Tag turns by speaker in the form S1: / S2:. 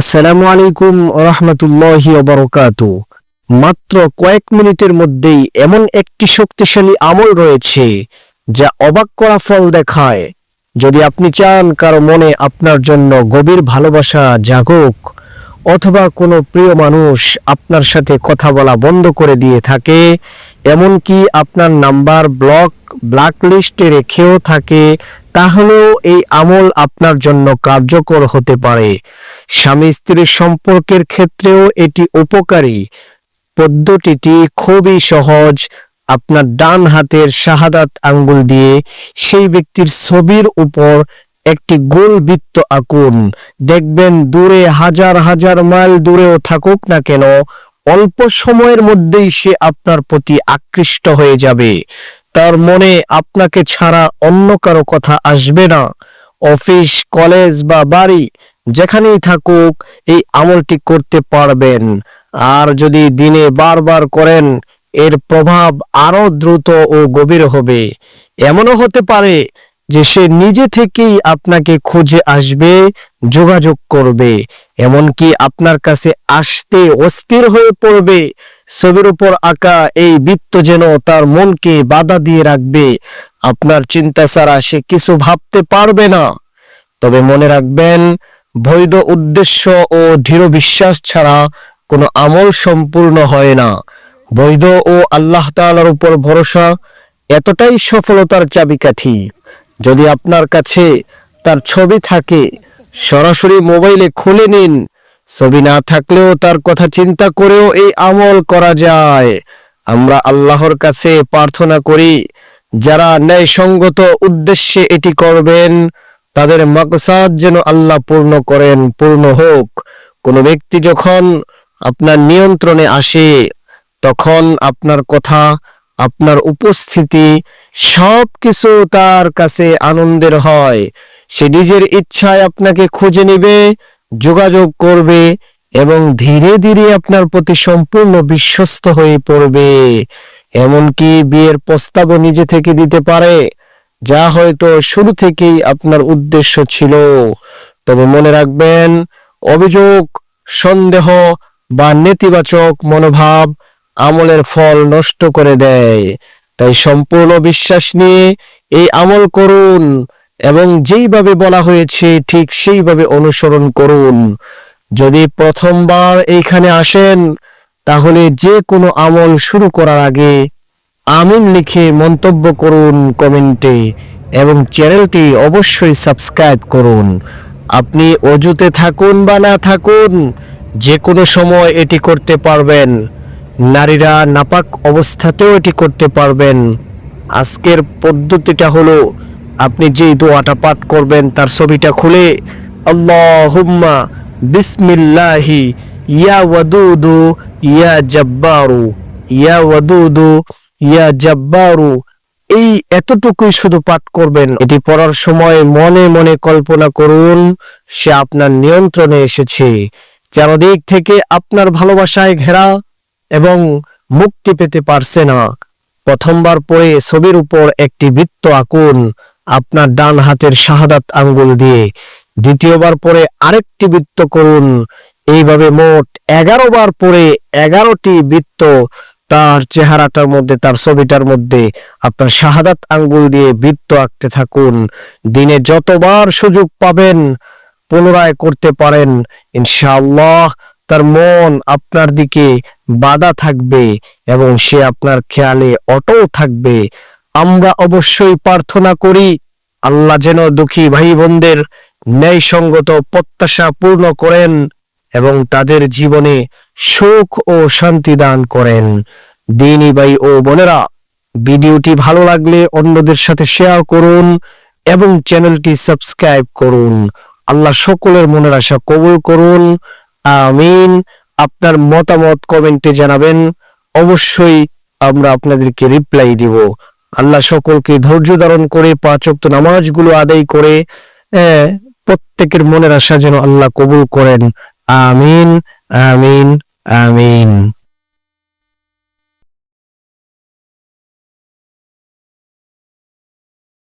S1: আসসালামু আলাইকুম রহমতুল্লাহি ওবরকাত মাত্র কয়েক মিনিটের মধ্যেই এমন একটি শক্তিশালী আমল রয়েছে, যা অবাক করা ফল দেখায়। যদি আপনি চান কারও মনে আপনার জন্য গভীর ভালোবাসা জাগুক, অথবা কোনো প্রিয় মানুষ আপনার সাথে কথা বলা বন্ধ করে দিয়ে থাকে, এমনকি আপনার নাম্বার ব্লক ব্ল্যাক লিস্টে রেখেও থাকে, তাহলেও এই আমল আপনার জন্য কার্যকর হতে পারে। স্বামী স্ত্রীর সম্পর্কের ক্ষেত্রেও এটি উপকারী। পদ্ধতিটি খুবই সহজ। আপনার ডান হাতের শাহাদাত আঙ্গুল দিয়ে সেই ব্যক্তির ছবির উপর একটি গোল বৃত্ত আঁকুন। দেখবেন দূরে হাজার হাজার মাইল দূরেও থাকুক না কেন, অল্প সময়ের মধ্যেই সে আপনার প্রতি আকৃষ্ট হয়ে যাবে। তার মনে আপনাকে ছাড়া অন্য কারও কথা আসবে না। অফিস, কলেজ বা বাড়ি যেখানেই থাকুক, এই আমলটি করতে পারবেন। আর যদি দিনে বারবার করেন, এর প্রভাব আরও দ্রুত ও গভীর হবে। এমনও হতে পারে যে সে নিজে থেকেই আপনাকে খুঁজে আসবে, যোগাযোগ করবে। এমনকি আপনার কাছে আসতে অস্থির হয়ে পড়বে। ছবির উপর আঁকা এই বৃত্ত যেন তার মনকে বাধা দিয়ে রাখবে। আপনার চিন্তা ছাড়া সে কিছু ভাবতে পারবে না। তবে মনে রাখবেন বৈধ উদ্দেশ্য ও দৃঢ় বিশ্বাস ছাড়া কোনো আমল সম্পূর্ণ হয় না। বৈধ ও আল্লাহ তাআলার উপর ভরসা এতটাই সফলতার চাবিকাঠি। যদি আপনার কাছে তার ছবি থাকে, সরাসরি মোবাইলে খুলে নিন। ছবি না থাকলেও তার কথা চিন্তা করেও এই আমল করা যায়। আমরা আল্লাহর কাছে প্রার্থনা করি, যারা ন্যায়সঙ্গত উদ্দেশ্যে এটি করবেন তাদের মকসাদ যেন আল্লাহ পূর্ণ করেন, পূর্ণ হোক। কোনো ব্যক্তি যখন আপনার নিয়ন্ত্রণে আসে, তখন আপনার কথা, আপনার উপস্থিতি সব কিছু তার কাছে আনন্দের হয়। সে নিজের ইচ্ছায় আপনাকে খুঁজে নেবে, যোগাযোগ করবে এবং ধীরে ধীরে আপনার প্রতি সম্পূর্ণ বিশ্বস্ত হয়ে পড়বে। এমনকি বিয়ের প্রস্তাবও নিজে থেকে দিতে পারে। যা হয়তো শুরু থেকেই আপনার উদ্দেশ্য ছিল। তবে মনে রাখবেন, অভিযোগ, সন্দেহ বা নেতিবাচক মনোভাব আমলের ফল নষ্ট করে দেয়। তাই সম্পূর্ণ বিশ্বাস নিয়ে এই আমল করুন এবং যেইভাবে বলা হয়েছে ঠিক সেইভাবে অনুসরণ করুন। যদি প্রথমবার এইখানে আসেন, তাহলে যে কোনো আমল শুরু করার আগে আমিন লিখে মন্তব্য করুন কমেন্টে এবং চ্যানেলটি অবশ্যই সাবস্ক্রাইব করুন। আপনি অজুতে থাকুন বা না থাকুন যে কোনো সময় এটি করতে পারবেন। নারীরা নাপাক অবস্থাতেও এটি করতে পারবেন। আজকের পদ্ধতিটা হলো, আপনি যেই দোয়াটা পাঠ করবেন, তার ছবিটা খুলে আল্লাহুম্মা বিসমিল্লাহি, ইয়া ওয়াদুদু, ইয়া জব্বারু, ইয়া ওয়াদুদু ইয়া জব্বারু, এই এতটুকুই শুধু পাঠ করবেন। এটি পড়ার সময় মনে মনে কল্পনা করুন, সে আপনার নিয়ন্ত্রণে এসেছে। চারদিক থেকে আপনার ভালোবাসায় ঘেরা এবং মুক্তি পেতে পারছে না। প্রথমবার পরে ছবির উপর একটি বৃত্ত আঁকুন, আপনার ডান হাতের শাহাদাত আঙ্গুল দিয়ে। দ্বিতীয়বার পরে আরেকটি বৃত্ত করুন, এইভাবে মোট এগারো বার পরে এগারোটি বৃত্ত তার চেহারাটার মধ্যে, তার ছবিটার মধ্যে আপনার শাহাদাত আঙ্গুল দিয়ে বৃত্ত আঁকতে থাকুন। দিনে যতবার সুযোগ পাবেন, পুনরায় করতে পারেন। ইনশাআল্লাহ তার মন আপনার দিকে বাধা থাকবে এবং সে আপনার খেয়ালে অটল থাকবে। আমরা অবশ্যই প্রার্থনা করি, আল্লাহ যেন দুঃখী ভাই বোনদের ন্যায়সঙ্গত প্রত্যাশা পূর্ণ করেন। এবং তাদের জীবনে সুখ ও শান্তি দান করেন। দিনী ভাই ও বোনেরা, ভিডিওটি ভালো লাগলে অন্যদের সাথে শেয়ার করুন এবং চ্যানেলটি সাবস্ক্রাইব করুন। আল্লাহ সকলের মনের আশা কবুল করুন। আমিন। আপনার মতামত কমেন্টে জানাবেন। অবশ্যই আমরা আপনাদেরকে রিপ্লাই দিব। আল্লাহ সকলকে ধৈর্য ধারণ করে পাঁচ ওয়াক্ত নামাজগুলো আদায় করে প্রত্যেকের মনের আশা যেন আল্লাহ কবুল করেন। আমিন আমিন আমিন।